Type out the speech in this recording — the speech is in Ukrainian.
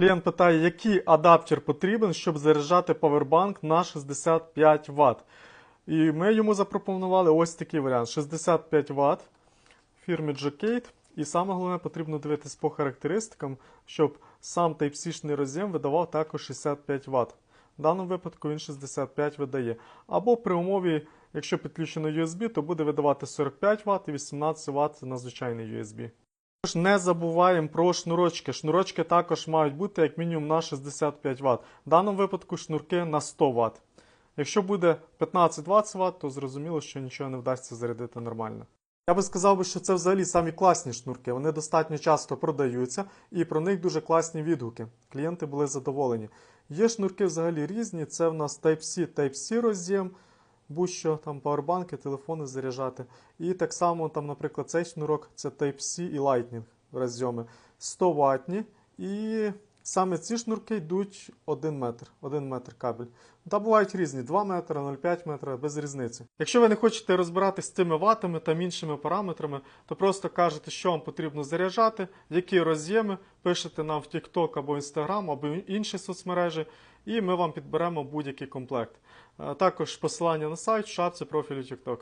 Клієнт питає, який адаптер потрібен, щоб заряджати павербанк на 65 Вт. І ми йому запропонували ось такий варіант: 65 Вт фірми Jocate. І саме головне потрібно дивитись по характеристикам, щоб сам Type-C роз'єм видавав також 65 Вт. В даному випадку він 65 видає. Або при умові, якщо підключено USB, то буде видавати 45 Вт і 18 Вт на звичайний USB. Також не забуваємо про шнурочки. Шнурочки також мають бути як мінімум на 65 Вт. В даному випадку шнурки на 100 Вт. Якщо буде 15-20 Вт, то зрозуміло, що нічого не вдасться зарядити нормально. Я би сказав, що це взагалі самі класні шнурки. Вони достатньо часто продаються, і про них дуже класні відгуки. Клієнти були задоволені. Є шнурки взагалі різні. Це в нас Type-C, Type-C роз'єм, будь-що там пауербанки, телефони заряджати. І так само, там, наприклад, цей шнурок це Type-C і Lightning розйоми 100 ватні. І саме ці шнурки йдуть 1 метр, 1 метр кабель. Та бувають різні 2 метри, 0,5 метра, без різниці. Якщо ви не хочете розбиратись з цими ватами та іншими параметрами, то просто кажете, що вам потрібно заряджати, які роз'єми, пишете нам в TikTok або Instagram, або інші соцмережі, і ми вам підберемо будь-який комплект. Е, Також посилання на сайт в шапці профілю TikTok.